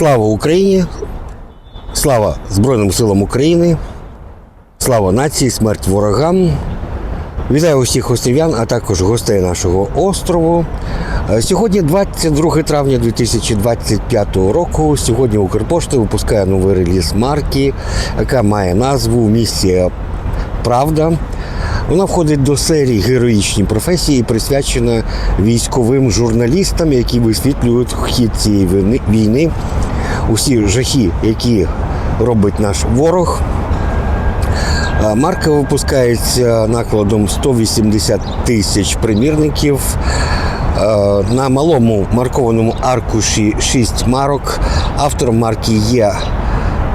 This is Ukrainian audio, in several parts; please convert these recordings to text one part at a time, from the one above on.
Слава Україні! Слава Збройним силам України! Слава нації, смерть ворогам! Вітаю усіх острів'ян, а також гостей нашого острову. Е, Сьогодні 22 травня 2025 року. Сьогодні Укрпошта випускає новий реліз марки, яка має назву Місія Правда. Вона входить до серії героїчні професії, присвячена військовим журналістам, які висвітлюють хід цієї війни- війни, усі жахи, які робить наш ворог. Марка випускається накладом 180 тисяч примірників. Е, На малому маркованому аркуші 6 марок. Автором марки є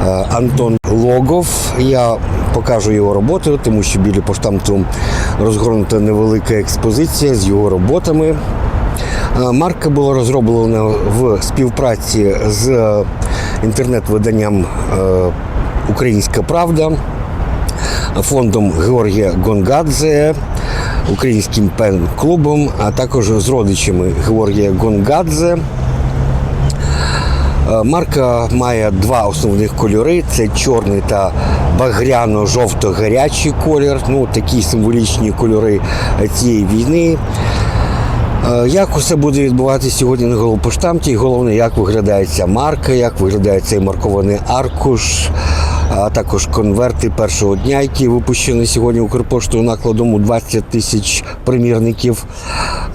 е, Антон Логов. Я покажу його роботу, тому що біля поштамту розгорнута невелика експозиція з його роботами. Е, Марка була розроблена в співпраці з е, інтернет-виданням е, Українська Правда фондом Георгія Гонгадзе, українським пен-клубом, а також з родичами Георгія Гонгадзе. Марка має два основних кольори: це чорний та багряно-жовто-гарячий колір. Ну, такі символічні кольори цієї війни. Е, Як усе буде відбуватися сьогодні на головпоштамті? Головне, як виглядає ця марка, як виглядає цей маркований аркуш, а також конверти першого дня, які випущені сьогодні Укрпоштою накладом у 20 тисяч примірників.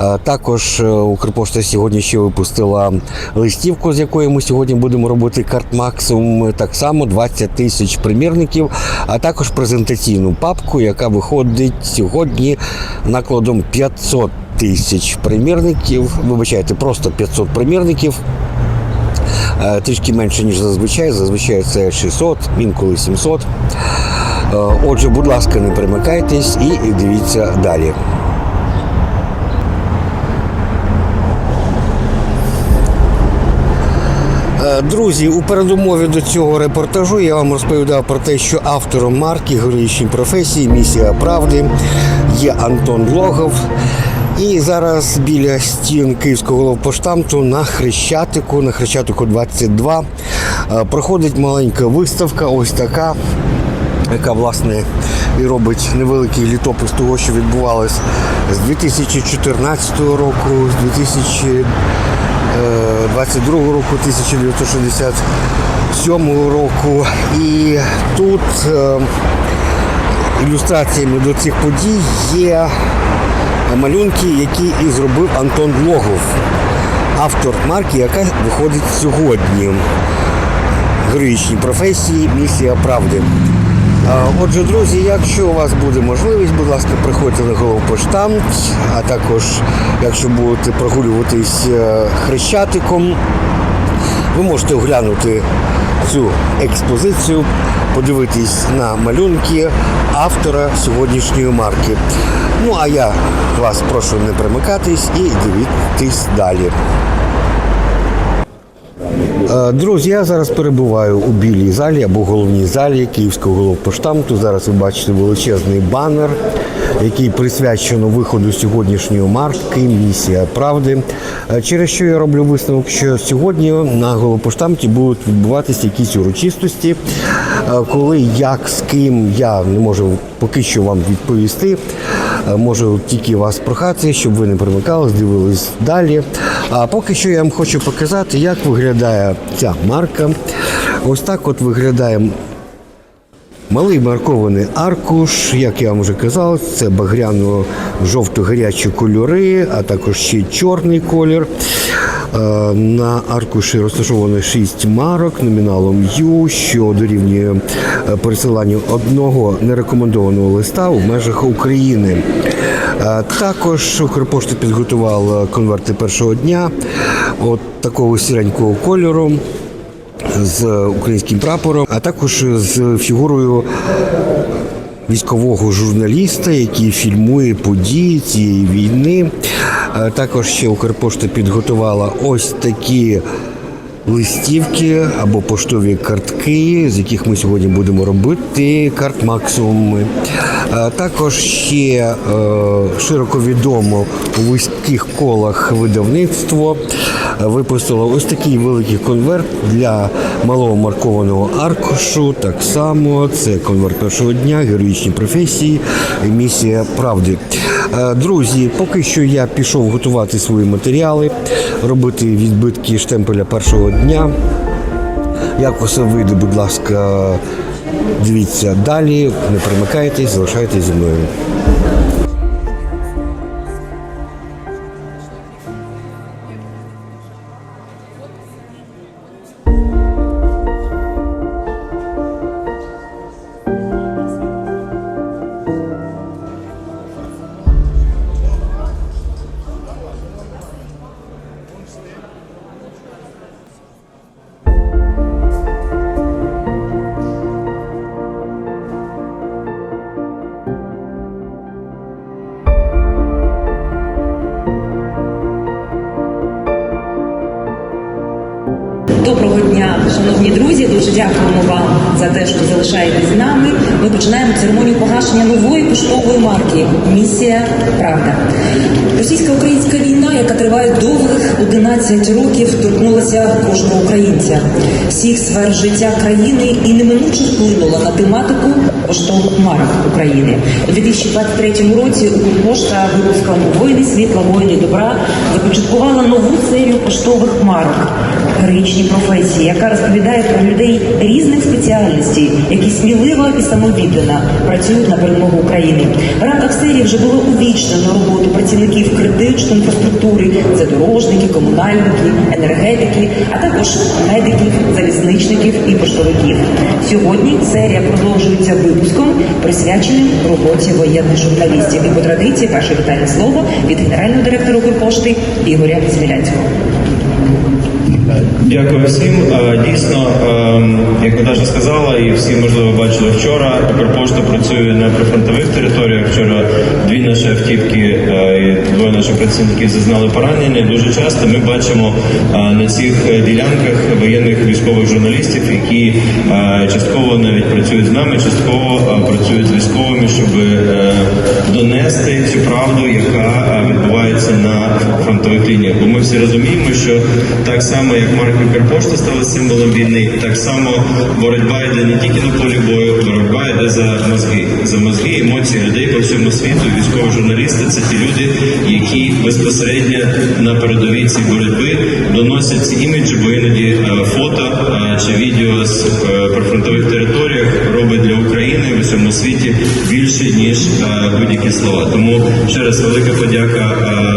Е, Також е, Укрпошта сьогодні ще випустила листівку, з якої ми сьогодні будемо робити карт максимум. Так само 20 тисяч примірників, а також презентаційну папку, яка виходить сьогодні накладом 500 тисяч примірників. Вибачайте, просто 500 примірників. Е, Трішки менше, ніж зазвичай. Зазвичай це 600, інколи 700. Е, Отже, будь ласка, не перемикайтесь і дивіться далі. Е, Друзі, у передумові до цього репортажу я вам розповідав про те, що автором марки героїчні професії Місія правди є Антон Логов. І зараз біля стін Київського головпоштамту на Хрещатику, на Хрещатику 22, е, проходить маленька виставка, ось така, яка власне і робить невеликий літопис того, що відбувалось з 2014 року, з 2000 22 року, 1967 року. І тут е, ілюстраціями до цих подій є малюнки, які і зробив Антон Логов, автор марки, яка виходить сьогодні. Героїчні професії, місія правди. Отже, друзі, якщо у вас буде можливість, будь ласка, приходьте на головпоштамт, а також, якщо будете прогулюватись е, хрещатиком, ви можете оглянути цю експозицію, подивитись на малюнки автора сьогоднішньої марки. Ну а я вас прошу не примикатись і дивитись далі. Е, Друзі, я зараз перебуваю у білій залі або головній залі Київського головпоштамту. Зараз ви бачите величезний банер, який присвячено виходу сьогоднішньої марки Місія правди. Е, Через що я роблю висновок, що сьогодні на головпоштамті будуть відбуватися якісь урочистості, Е, коли як з ким я не можу поки що вам відповісти. Можу тільки вас прохати, щоб ви не примикались, дивились далі. А поки що я вам хочу показати, як виглядає ця марка. Ось так от виглядає малий маркований аркуш. Як я вам вже казав, це багряно-жовто-гарячі кольори, а також ще чорний колір. Е, На аркуші розташовано 6 марок номіналом Ю, що дорівнює е, пересиланню одного нерекомендованого листа у межах України. Е, Також Укрпошта підготувала конверти першого дня от такого сіренького кольору з українським прапором, а також з фігурою військового журналіста, який фільмує події цієї війни. Е, Також ще Укрпошта підготувала ось такі листівки або поштові картки, з яких ми сьогодні будемо робити карт максимуми. Е, Також ще е, широко відомо у вузьких колах видавництво випустила ось такий великий конверт для малого маркованого аркушу. Так само це конверт першого дня, героїчні професії, місія правди. Е, Друзі, поки що я пішов готувати свої матеріали, робити відбитки штемпеля першого дня. Як усе вийде, будь ласка, дивіться далі, не перемикайтесь, залишайтесь зі мною. Дякуємо вам за те, що залишаєтесь з нами. Ми починаємо церемонію погашення нової поштової марки Місія Правда. Російсько-українська війна, яка триває довгих 11 років, торкнулася кожного українця, всіх сфер життя країни і неминуче вплинула на тематику поштових марок України. У 2023 році Укрпошта випуском воїни світла, воїни добра започаткувала нову серію поштових марок героїчні професії, яка розповідає про людей різних спеціальностей, які сміливо і самовіддано працюють на перемогу України. В рамках серії вже було увічнено роботу працівників критичної інфраструктури, це дорожники, комунальники, енергетики, а також медиків, залізничників і поштовиків. Сьогодні серія продовжується випуском, присвяченим роботі воєнних журналістів. І по традиції перше вітальне слово від генерального директора Укрпошти Ігоря Звілянського. Дякую всім. Е, Дійсно, е, як Наташа сказала, і всі можливо бачили вчора. Укрпошта працює на прифронтових територіях. Вчора дві наші автівки е, і двоє наших працівників зазнали поранення. Дуже часто ми бачимо е, на цих ділянках воєнних військових журналістів, які частково навіть працюють з нами, частково працюють з військовими, щоб донести цю правду, яка е, відбувається на фронтових лініях. Бо ми всі розуміємо, що так само як марка Укрпошти стала символом війни, так само боротьба йде не тільки на полі бою, боротьба йде за мозги, за мозги, емоції людей по всьому світу. Військові журналісти це ті люди, які безпосередньо на передовій цієї боротьби доносять ці іміджі, бо іноді е, фото е, чи відео з е, прифронтових територіях робить для України в усьому світі більше ніж е, будь-які слова. Тому ще раз велика подяка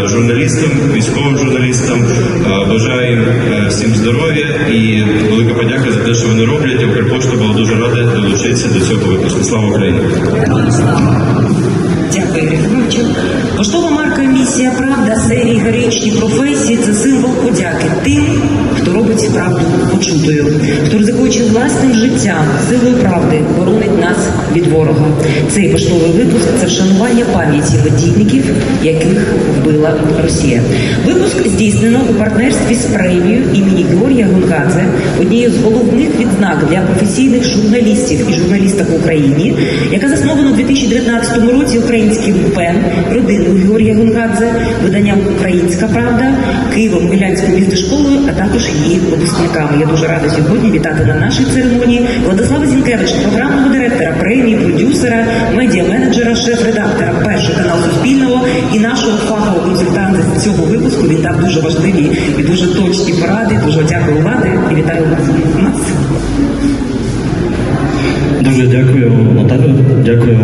е, журналістам, військовим журналістам. Е, Бажаю всім здоров'я і велика подяка за те, що вони роблять. Укрпошта була дуже рада долучитися до цього випуску. Слава Україні! Дякую, Григоровичу. Поштова марка Місія Правда серії героїчні професії це символ подяки тим, хто робить правду почутою, хто ризикуючи власним життям, силою правди, боронить нас від ворога. Цей поштовий випуск це вшанування пам'яті водійників, яких вбила Росія. Випуск здійснено у партнерстві з премією імені Георгія Гунгадзе, однією з головних відзнак для професійних журналістів і журналісток в Україні, яка заснована у 2019 році українським ПЕН, родиною Георгія Гунгадзе, виданням Українська Правда, Києвом Мілянською містошколою, а також її випускниками. Я дуже рада сьогодні вітати на нашій церемонії Владислава Зінкевича, програмного директора, премії, продюсера, медіа-менеджера, шеф-редактора першого каналу Суспільного і нашого фахового консультанта з цього випуску. Він дав дуже важливі і дуже точні поради. Дуже дякую влади і вітаю вас. Дуже дякую, Наталю. Дякую,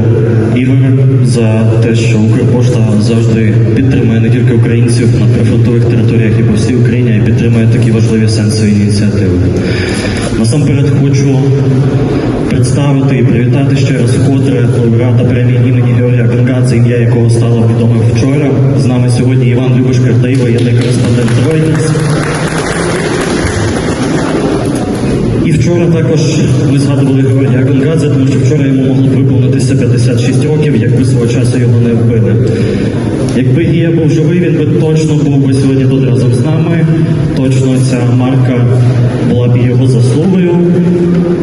Ігор, за те, що Укрпошта завжди підтримує не тільки українців на прифронтових територіях і по всій Україні, й підтримує такі важливі сенсові ініціативи. Насамперед хочу представити і привітати ще раз вкотре лауреата премії імені Георгія Гонгадзе, ім'я якого стало відоме вчора. З нами сьогодні Іван Любишкар та воєнний кореспондент Reuters. І вчора також ми згадували Георгія Гонгадзе, тому що вчора йому могло виповнитися 56 років, якби свого часу його не вбили. Якби Гія був живий, він би точно був би сьогодні тут разом з нами. Точно ця марка була б його заслугою.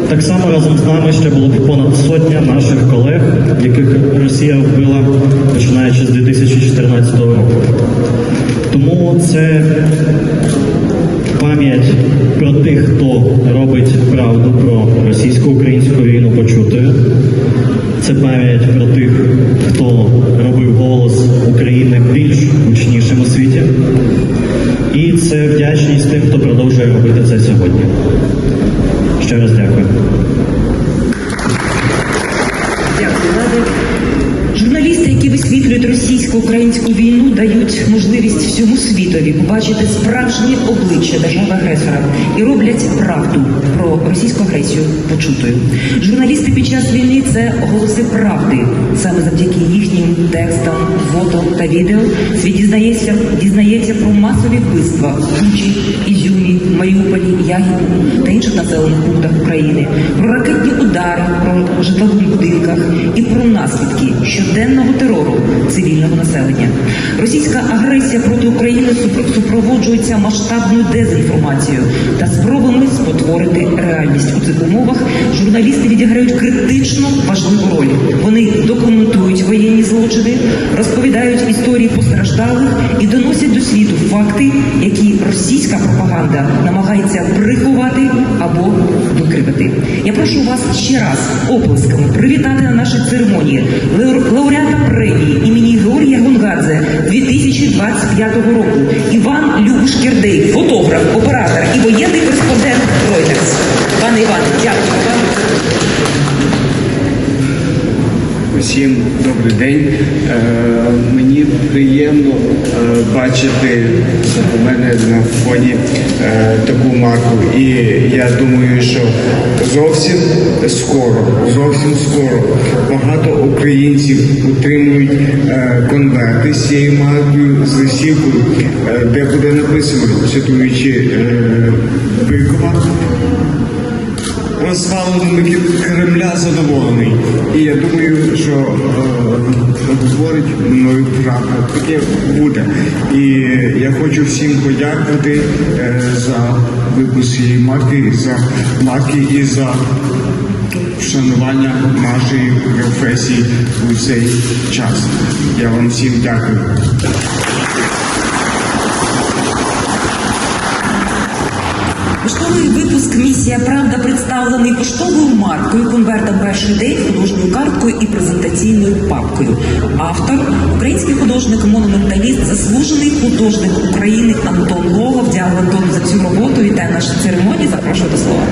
Так само разом з нами ще було б понад сотня наших колег, яких Росія вбила починаючи з 2014 року. Тому це про тих, хто робить правду про російсько-українську війну почутою. Це пам'ять про тих, хто робив голос України більш гучнішим у світі. І це вдячність тим, хто продовжує робити це сьогодні. Ще раз дякую. Журналісти, які висвітлюють російсько-українську війну, дають можливість всьому світові побачити справжнє обличчя держави-агресора і роблять правду про російську агресію почутою. Журналісти під час війни це голоси правди. Саме завдяки їхнім текстам, фото та відео світ дізнається, дізнається про масові вбивства Бучі, Ізюмі, Маріуполі, Ягідку та інших населених пунктах України, про ракетні удари, про про наслідки щоденного терору цивільного населення. Російська агресія проти України супроводжується масштабною дезінформацією та спробами спотворити реальність у цих умовах. Журналісти відіграють критично важливу роль. Вони документують воєнні злочини, розповідають історії постраждалих і доносять до світу факти, які російська пропаганда намагається приховати або викривати. Я прошу вас ще раз оплесками привітати на нашій церемонії лауреата премії імені Георгія Гонгадзе 2025 року Іван Любуш Кірдей, фотограф, оператор і воєнний кореспондент Reuters. Пане Іване, дякую Усім добрий день. Е, мені приємно е, бачити у мене на фоні е, таку марку. І я думаю, що зовсім скоро, зовсім скоро багато українців отримують конверти з цією маркою, з листівкою, де буде написано, цитуючи Бикова, розваленими Кремля задоволений. І я думаю, що е, говорить мною правду. Таке буде. І я хочу всім подякувати е, за випуск марки, за марки і за вшанування нашої професії у цей час. Я вам всім дякую. Поштовий випуск Місія Правда представлений поштовою маркою, конвертом перший день, художньою карткою і презентаційною папкою. Автор український художник, монументаліст, заслужений художник України Антон Логов. Дякую Антон за цю роботу. Вітаю нашій церемонії. Запрошую до слова.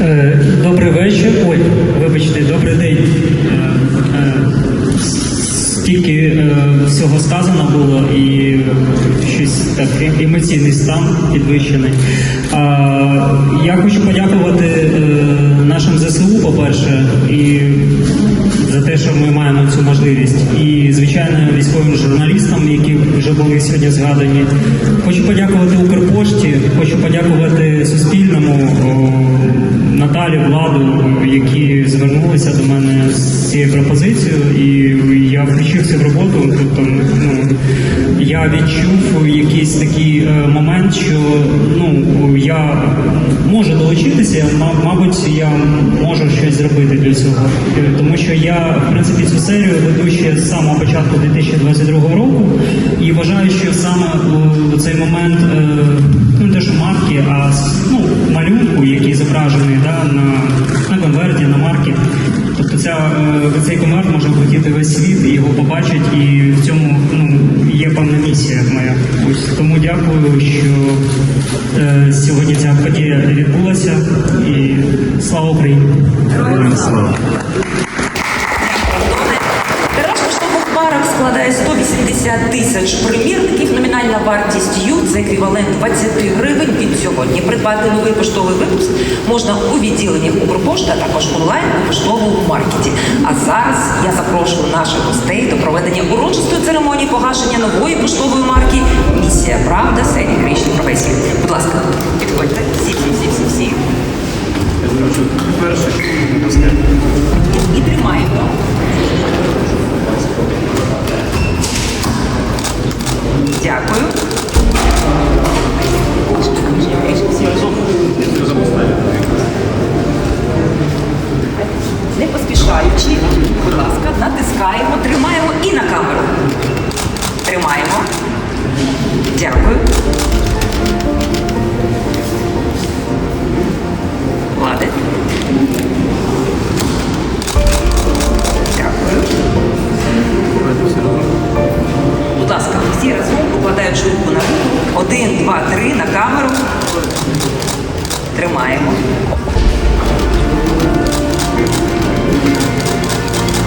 Е, Добрий вечір. Ой, вибачте, добрий день. Стільки е, всього сказано було і щось так е- емоційний стан підвищений. Я хочу подякувати е, нашим ЗСУ, по-перше, і за те, що ми маємо цю можливість. І, звичайно, військовим журналістам, які вже були сьогодні згадані. Хочу подякувати Укрпошті, хочу подякувати Суспільному. О, Наталі, владу, які звернулися до мене з цією пропозицією, і я включився в роботу. Тобто, ну я відчув якийсь такий е, момент, що ну я можу долучитися, ма- мабуть, я можу щось зробити для цього, Е, тому що я в принципі цю серію веду ще з самого початку 2022 року, і вважаю, що саме у цей момент. е, ну, не те, що марки, а ну, малюнку, який зображений да, на, на конверті, на марки. Тобто ця, е, цей конверт може хотіти весь світ і його побачить, і в цьому ну, є певна місія моя. Ось тому дякую, що е, сьогодні ця подія відбулася. І слава Україні! Слава! 180 тисяч примірників. Номінальна вартість Ю це еквівалент 20 гривень від сьогодні. Придбати новий поштовий випуск можна у відділеннях Укрпошта, а також онлайн у поштовому маркеті. А зараз я запрошую наших гостей до проведення урочистої церемонії погашення нової поштової марки Місія Правда серії героїчні професії. Будь ласка, підходьте. Всі, всі, всі, всі, всі. І тримаємо. Дякую. Не поспішаючи, будь ласка, натискаємо, тримаємо і на камеру. Тримаємо. Дякую. Ладить. Дякую. Будь ласка, всі разом покладаючи руку на руку. Один, два, три на камеру. Тримаємо.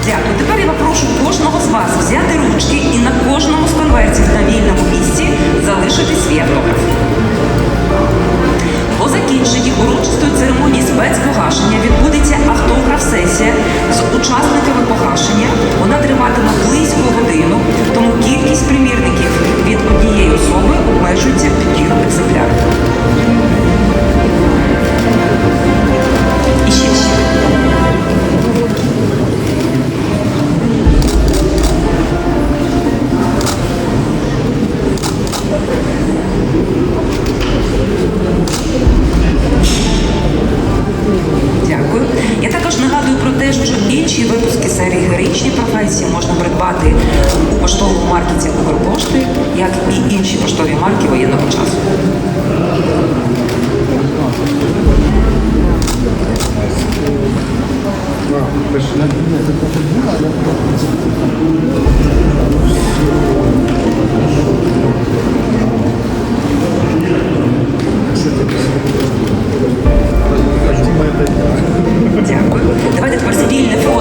Дякую. Тепер я попрошу кожного з вас взяти ручки і на кожному з конвертів на вільному місці залишити свій автограф. придбати у поштовому маркеті кошти, як і інші поштові марки воєнного часу. Дякую. Давайте тепер цивільне фото.